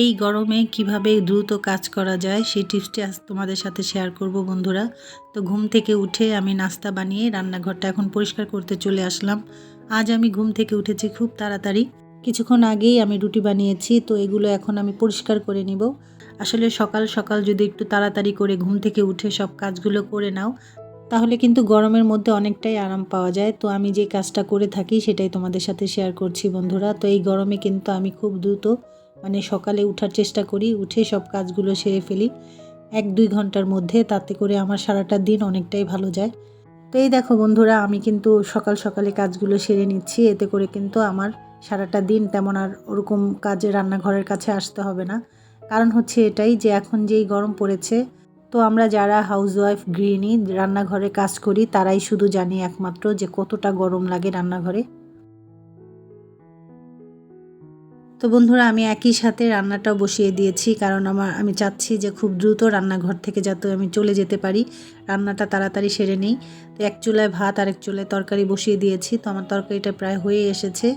এই গরমে কীভাবে দ্রুত কাজ করা যায় সেই টিপসটি আজ তোমাদের সাথে শেয়ার করব বন্ধুরা। তো ঘুম থেকে উঠে আমি নাস্তা বানিয়ে রান্নাঘরটা এখন পরিষ্কার করতে চলে আসলাম। আজ আমি ঘুম থেকে উঠেছি খুব তাড়াতাড়ি। কিছুক্ষণ আগেই আমি রুটি বানিয়েছি, তো এগুলো এখন আমি পরিষ্কার করে নিব। আসলে সকাল সকাল যদি একটু তাড়াতাড়ি করে ঘুম থেকে উঠে সব কাজগুলো করে নাও, তাহলে কিন্তু গরমের মধ্যে অনেকটাই আরাম পাওয়া যায়। তো আমি যে কাজটা করে থাকি সেটাই তোমাদের সাথে শেয়ার করছি বন্ধুরা। তো এই গরমে কিন্তু আমি খুব দ্রুত মানে সকালে উঠার চেষ্টা করি, উঠে সব কাজগুলো সেরে ফেলি। এক, দুই ঘণ্টার মধ্যে তাতে করে আমার সারাটা দিন অনেকটাই ভালো যায়। তো এই দেখো বন্ধুরা, আমি কিন্তু সকাল সকালে কাজগুলো সেরে নিচ্ছি, এতে করে কিন্তু আমার সারাটা দিন তেমন আর ওরকম কাজে, রান্নাঘরের কাছে আসতে হবে না। কারণ হচ্ছে এটাই যে এখন যেই গরম পড়েছে, তো আমরা যারা হাউসওয়াইফ গৃহিণী, রান্নাঘরে কাজ করি, তারাই শুধু জানি একমাত্র যে কতটা গরম লাগে রান্নাঘরে। তো বন্ধুরা, আমি একই সাথে রান্নাটাও বসিয়ে দিয়েছি, কারণ আমার, আমি চাচ্ছি যে খুব দ্রুত রান্নাঘর থেকে যাতে আমি চলে যেতে পারি। রান্নাটা তাড়াতাড়ি সেরে নিই। তো এক চুলায় ভাত আর এক চুলায় তরকারি বসিয়ে দিয়েছি। তো আমার তরকারিটা প্রায় হয়ে এসেছে।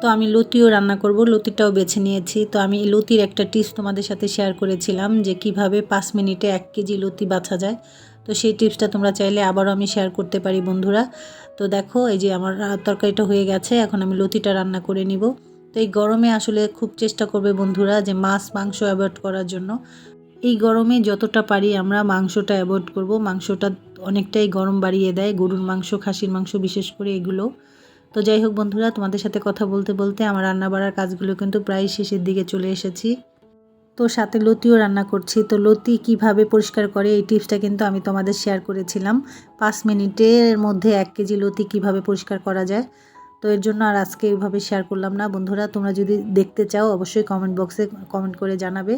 তো আমি লতিও রান্না করব, লতিটাও বেছে নিয়েছি। তো আমি লতির একটা টিপস তোমাদের সাথে শেয়ার করেছিলাম, যে কীভাবে পাঁচ মিনিটে এক কেজি লতি বাছা যায়। তো সেই টিপসটা তোমরা চাইলে আবারও আমি শেয়ার করতে পারি, বন্ধুরা। তো দেখো, এই যে আমার তরকারিটা হয়ে গেছে, এখন আমি লতিটা রান্না করে নিব। তো এই গরমে আসলে খুব চেষ্টা করবে বন্ধুরা যে মাছ, মাংস অ্যাভয়েড করার জন্য। এই গরমে যতটা পারি আমরা মাংসটা অ্যাভয়েড করব। মাংসটা অনেকটাই গরম বাড়িয়ে দেয়, গরুর মাংস, খাসির মাংস বিশেষ করে এগুলো। তো যাই হোক বন্ধুরা, তোমাদের সাথে কথা বলতে বলতে আমার রান্না বাড়ার কাজগুলো কিন্তু প্রায় শেষের দিকে চলে এসেছি। তো সাথে লতিও রান্না করছি। তো লতি কীভাবে পরিষ্কার করে এই টিপসটা কিন্তু আমি তোমাদের শেয়ার করেছিলাম। পাঁচ মিনিটের মধ্যে এক কেজি লতি কীভাবে পরিষ্কার করা যায়? তো এর জন্য আর আজকে এইভাবে শেয়ার করলাম না। বন্ধুরা, তোমরা যদি দেখতে চাও, অবশ্যই কমেন্ট বক্সে কমেন্ট করে জানাবে।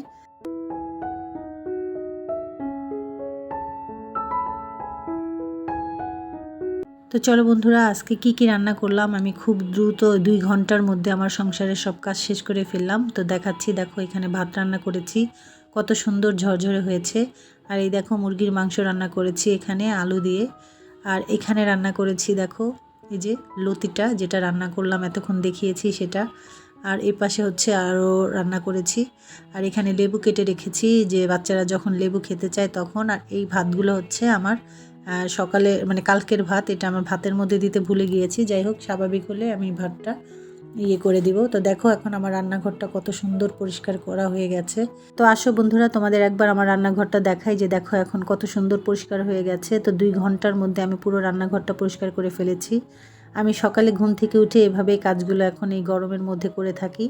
তো চলো বন্ধুরা, আজকে কি কি রান্না করলাম? আমি খুব দ্রুত দুই ঘণ্টার মধ্যে আমার সংসারের সব কাজ শেষ করে ফেললাম। তো দেখাচ্ছি, দেখো এখানে ভাত রান্না করেছি। কত সুন্দর ঝরঝরে হয়েছে। আর এই দেখো মুরগির মাংস রান্না করেছি এখানে আলু দিয়ে। আর এখানে রান্না করেছি, দেখো এই যে লতিটা যেটা রান্না করলাম, এতক্ষণ দেখিয়েছি সেটা। আর এ পাশে হচ্ছে আরও রান্না করেছি। আর এখানে লেবু কেটে রেখেছি, যে বাচ্চারা যখন লেবু খেতে চায় তখন। আর এই ভাতগুলো হচ্ছে আমার সকালে মানে কালকের ভাত, এটা আমার ভাতের মধ্যে দিতে ভুলে গিয়েছি। যাই হোক, স্বাভাবিক হলে আমি ভাতটা ইয়ে করে দিব। তো দেখো এখন আমার রান্নাঘরটা কত সুন্দর পরিষ্কার করা হয়ে গেছে। তো আসো বন্ধুরা, তোমাদের একবার আমার রান্নাঘরটা দেখাই যে দেখো এখন কত সুন্দর পরিষ্কার হয়ে গেছে। তো দুই ঘণ্টার মধ্যে আমি পুরো রান্নাঘরটা পরিষ্কার করে ফেলেছি। আমি সকালে ঘুম থেকে উঠে এভাবেই কাজগুলো এখন এই গরমের মধ্যে করে থাকি।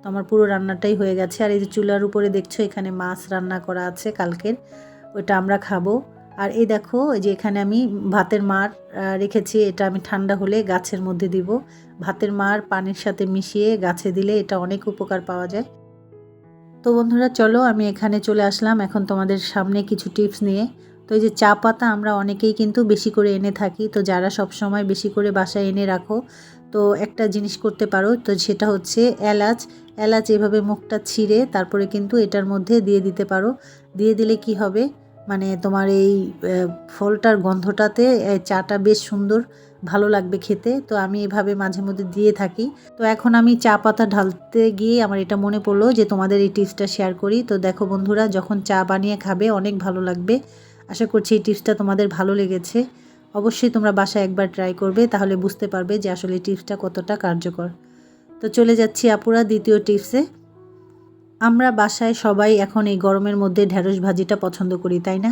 তো আমার পুরো রান্নাটাই হয়ে গেছে। আর এই যে চুলার উপরে দেখছ এখানে মাছ রান্না করা আছে কালকের। ওইটা আমরা খাব। আর এই দেখো যে এখানে আমি ভাতের মার রেখেছি, এটা আমি ঠান্ডা হলে গাছের মধ্যে দিব। ভাতের মার পানির সাথে মিশিয়ে গাছে দিলে এটা অনেক উপকার পাওয়া যায়। তো বন্ধুরা, চলো আমি এখানে চলে আসলাম এখন তোমাদের সামনে কিছু টিপস নিয়ে। তো এই যে চা পাতা আমরা অনেকেই কিন্তু বেশি করে এনে থাকি, তো যারা সব সময় বেশি করে বাসায় এনে রাখো, তো একটা জিনিস করতে পারো, তো সেটা হচ্ছে এলাচ। এলাচ এভাবে মুখটা ছিঁড়ে তারপরে কিন্তু এটার মধ্যে দিয়ে দিতে পারো। দিয়ে দিলে কি হবে? মানে তোমার এই ফলটার গন্ধটাতে চাটা বেশ সুন্দর, ভালো লাগবে খেতে। তো আমি এভাবে মাঝে মধ্যে দিয়ে থাকি। তো এখন আমি চা পাতা ঢালতে গিয়ে আমার এটা মনে পড়ল যে তোমাদের এই টিপসটা শেয়ার করি। তো দেখো বন্ধুরা, যখন চা বানিয়ে খাবে, অনেক ভালো লাগবে। আশা করছি এই টিপসটা তোমাদের ভালো লেগেছে। অবশ্যই তোমরা বাসায় একবার ট্রাই করবে, তাহলে বুঝতে পারবে যে আসলে টিপসটা কতটা কার্যকর। তো চলে যাচ্ছি আপুরা দ্বিতীয় টিপসে। আমরা বাসায় সবাই এখন এই গরমের মধ্যে ঢ্যাঁড়স ভাজিটা পছন্দ করি, তাই না?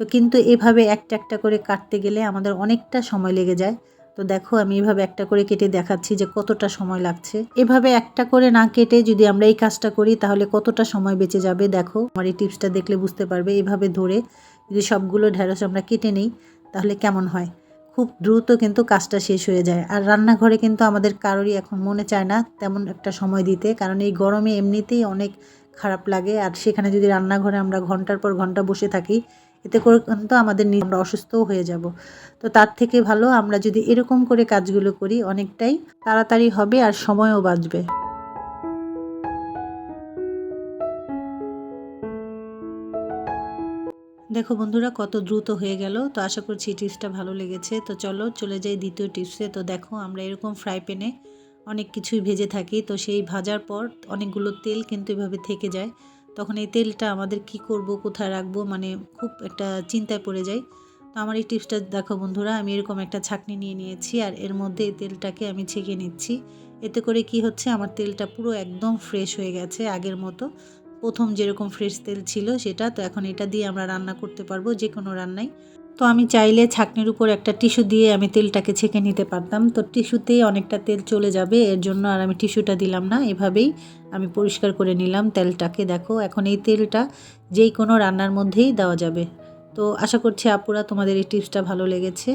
তো কিন্তু এভাবে একটা একটা করে কাটতে গেলে আমাদের অনেকটা সময় লেগে যায়। তো দেখো আমি এভাবে একটা করে কেটে দেখাচ্ছি যে কতটা সময় লাগছে। এভাবে একটা করে না কেটে যদি আমরা এই কাজটা করি তাহলে কতটা সময় বেঁচে যাবে দেখো। আমার এই টিপসটা দেখলে বুঝতে পারবে। এভাবে ধরে যদি সবগুলো ঢ্যাঁড়স আমরা কেটে নিই তাহলে কেমন হয়? খুব দ্রুত কিন্তু কাজটা শেষ হয়ে যায়। আর রান্নাঘরে কিন্তু আমাদের কারোরই এখন মনে চায় না তেমন একটা সময় দিতে। কারণ এই গরমে এমনিতেই অনেক খারাপ লাগে। আর সেখানে যদি রান্নাঘরে আমরা ঘণ্টার পর ঘণ্টা বসে থাকি, এতে করে কিন্তু আমাদের আমরা অসুস্থও হয়ে যাব। তো তার থেকে ভালো আমরা যদি এরকম করে কাজগুলো করি, অনেকটাই তাড়াতাড়ি হবে আর সময়ও বাঁচবে। দেখো বন্ধুরা, কত দ্রুত হয়ে গেল। তো আশা করছি টিপসটা ভালো লেগেছে। তো চলো, চলে যাই দ্বিতীয় টিপসে তো দেখো, আমরা এরকম ফ্রাই প্যানে অনেক কিছুই ভেজে থাকি। তো সেই ভাজার পর অনেকগুলো তেল কিন্তু এভাবে থেকে যায়। তখন এই তেলটা আমাদের কি করব, কোথায় রাখব মানে খুব একটা চিন্তায় পড়ে যায় তো আমার এই টিপসটা দেখো বন্ধুরা, আমি এরকম একটা ছাকনি নিয়ে নিয়েছি আর এর মধ্যে এই তেলটাকে আমি ছেঁকে নিচ্ছি। এতে করে কি হচ্ছে, আমার তেলটা পুরো একদম ফ্রেশ হয়ে গেছে আগের মতো। প্রথম যেরকম ফ্রেশ তেল ছিল সেটা, তো এখন এটা দিয়ে আমরা রান্না করতে পারব যে কোনো রান্নায় তো আমি চাইলে ছাকনির উপর একটা টিস্যু দিয়ে আমি তেলটাকে ছেঁকে নিতে পারতাম। তো টিস্যুতেই অনেকটা তেল চলে যাবে, এর জন্য আর আমি টিস্যুটা দিলাম না। এভাবেই আমি পরিষ্কার করে নিলাম তেলটাকে। দেখো, এখন এই তেলটা যেই কোনো রান্নার মধ্যেই দেওয়া যাবে। তো আশা করছি আপুরা তোমাদের এই টিপসটা ভালো লেগেছে।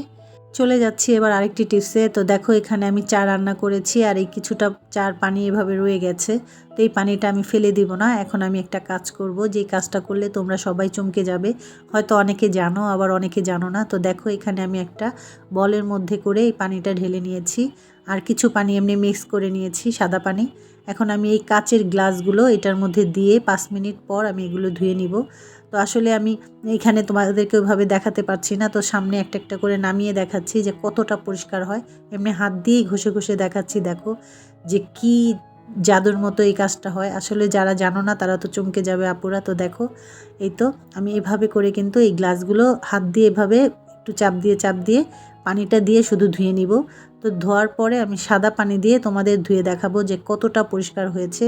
চলে যাচ্ছি এবার আরেকটি টিপসে। তো দেখো, এখানে আমি চা রান্না করেছি আর এই কিছুটা চার পানি এভাবে রয়ে গেছে। তো এই পানিটা আমি ফেলে দিব না। এখন আমি একটা কাজ করব। যেই কাজটা করলে তোমরা সবাই চমকে যাবে। হয়তো অনেকে জানো, আবার অনেকে জানো না। তো দেখো, এখানে আমি একটা বলের মধ্যে করে এই পানিটা ঢেলে নিয়েছি। আর কিছু পানি এমনি মিক্স করে নিয়েছি, সাদা পানি। এখন আমি এই কাচের গ্লাসগুলো এটার মধ্যে দিয়ে পাঁচ মিনিট পর আমি এগুলো ধুয়ে নিব। তো আসলে আমি এখানে তোমাদেরকে ওইভাবে দেখাতে পারছি না। তো সামনে একটা একটা করে নামিয়ে দেখাচ্ছি যে কতটা পরিষ্কার হয়। এমনি হাত দিয়েই ঘষে ঘষে দেখাচ্ছি, দেখো যে কি জাদুর মতো এই কাজটা হয়। আসলে যারা জানো না, তারা তো চমকে যাবে আপুরা। তো দেখো, এই তো আমি এভাবে করে কিন্তু এই গ্লাসগুলো হাত দিয়ে এভাবে একটু চাপ দিয়ে চাপ দিয়ে পানিটা দিয়ে শুধু ধুয়ে নিব। তো ধোয়ার পরে আমি সাদা পানি দিয়ে তোমাদের ধুয়ে দেখাবো যে কতটা পরিষ্কার হয়েছে।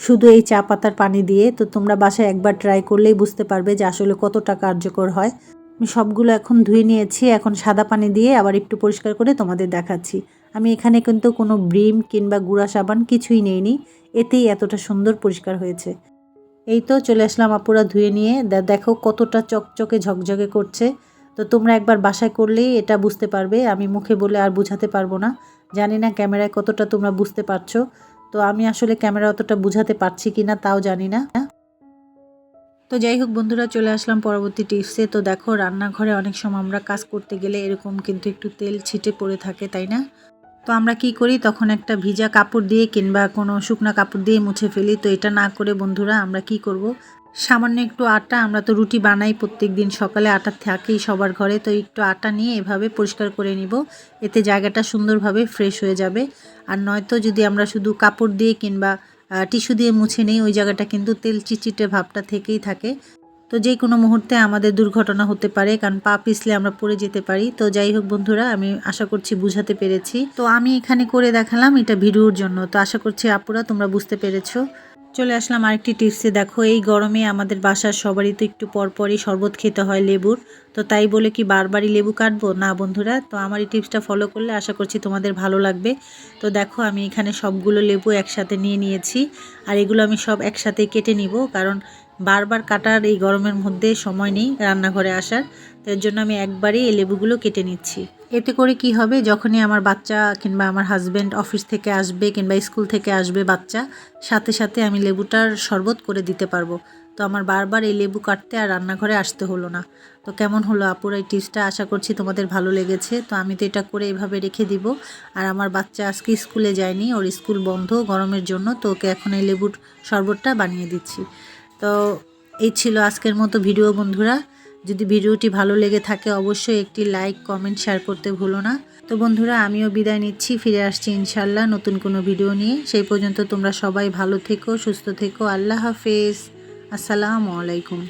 শুধু এই চা পাতার পানি দিয়ে, তো তোমরা বাসায় একবার ট্রাই করলেই বুঝতে পারবে যে আসলে কতটা কার্যকর হয়। আমি সবগুলো এখন ধুয়ে নিয়েছি, এখন সাদা পানি দিয়ে আবার একটু পরিষ্কার করে তোমাদের দেখাচ্ছি। আমি এখানে কিন্তু কোনো ব্রিম কিংবা গুঁড়া সাবান কিছুই নেইনি, এতেই এতটা সুন্দর পরিষ্কার হয়েছে। এই তো চলে আসলাম আপুরা ধুয়ে নিয়ে দেখো কতটা চকচকে ঝকঝকে করছে। তো তোমরা একবার বাসায় করলেই এটা বুঝতে পারবে, আমি মুখে বলে আর বুঝাতে পারব না। জানি না ক্যামেরায় কতটা তোমরা বুঝতে পারছ। তো আমি আসলে ক্যামেরা অতটা বুঝাতে পারছি কি না তাও জানি না। তো যাই হোক বন্ধুরা, চলে আসলাম পরবর্তী টিপসে। তো দেখো, রান্নাঘরে অনেক সময় আমরা কাজ করতে গেলে এরকম কিন্তু একটু তেল ছিটে পড়ে থাকে, তাই না? তো আমরা কি করি? তখন একটা ভিজা কাপড় দিয়ে কিংবা কোনো শুকনা কাপড় দিয়ে মুছে ফেলি। তো এটা না করে বন্ধুরা আমরা কি করব? সামান্য একটু আটা, আমরা তো রুটি বানাই প্রত্যেক দিন সকালে আটা থাকেই সবার ঘরে, তো একটু আটা নিয়ে এভাবে পরিষ্কার করে নিব। এতে জায়গাটা সুন্দরভাবে ফ্রেশ হয়ে যাবে। আর নয়তো যদি আমরা শুধু কাপড় দিয়ে কিংবা টিস্যু দিয়ে মুছে নেই, ওই জায়গাটা কিন্তু তেল চিচিটে ভাবটা থেকেই থাকে। তো যে কোনো মুহূর্তে আমাদের দুর্ঘটনা হতে পারে, কারণ পা পিছলে আমরা পড়ে যেতে পারি। তো যাই হোক বন্ধুরা, আমি আশা করছি বুঝাতে পেরেছি। তো আমি এখানে করে দেখালাম এটা ভিডিওর জন্য। তো আশা করছি আপুরা, তোমরা বুঝতে পেরেছ। চলে আসলাম আরেকটি টিপসে। দেখো, এই গরমে আমাদের বাসার সবারই তো একটু পরপরই শরবত খেতে হয় লেবুর। তো তাই বলে কি বারবারই লেবু কাটবো? না বন্ধুরা, তো আমার এই টিপসটা ফলো করলে আশা করছি তোমাদের ভালো লাগবে। তো দেখো, আমি এখানে সবগুলো লেবু একসাথে নিয়ে নিয়েছি। আর এগুলো আমি সব একসাথে কেটে নিব, কারণ বারবার কাটার এই গরমের মধ্যে সময় নেই রান্নাঘরে আসার। তো এর জন্য আমি একবারই এই লেবুগুলো কেটে নিচ্ছি। এতে করে কি হবে? যখনই আমার বাচ্চা কিংবা আমার হাজব্যান্ড অফিস থেকে আসবে কিংবা স্কুল থেকে আসবে বাচ্চা, সাথে সাথে আমি লেবুটার শরবত করে দিতে পারব। তো আমার বারবার এই লেবু কাটতে আর রান্নাঘরে আসতে হলো না। তো কেমন হলো আপুর এই টিপসটা আশা করছি তোমাদের ভালো লেগেছে। তো আমি তো এটা করে এভাবে রেখে দিব। আর আমার বাচ্চা আজকে স্কুলে যায়নি, ওর স্কুল বন্ধ গরমের জন্য, তো ওকে এখন এই লেবুর শরবতটা বানিয়ে দিচ্ছি। তো এই ছিল আজকের মতো ভিডিও বন্ধুরা। যদি ভিডিওটি ভালো লেগে থাকে অবশ্যই একটি লাইক, কমেন্ট, শেয়ার করতে ভুলো না। তো বন্ধুরা, আমিও বিদায় নিচ্ছি, ফিরে আসছি ইনশাল্লাহ নতুন কোনো ভিডিও নিয়ে। সেই পর্যন্ত তোমরা সবাই ভালো থেকো, সুস্থ থেকো। আল্লাহ হাফেজ। আসসালামু আলাইকুম।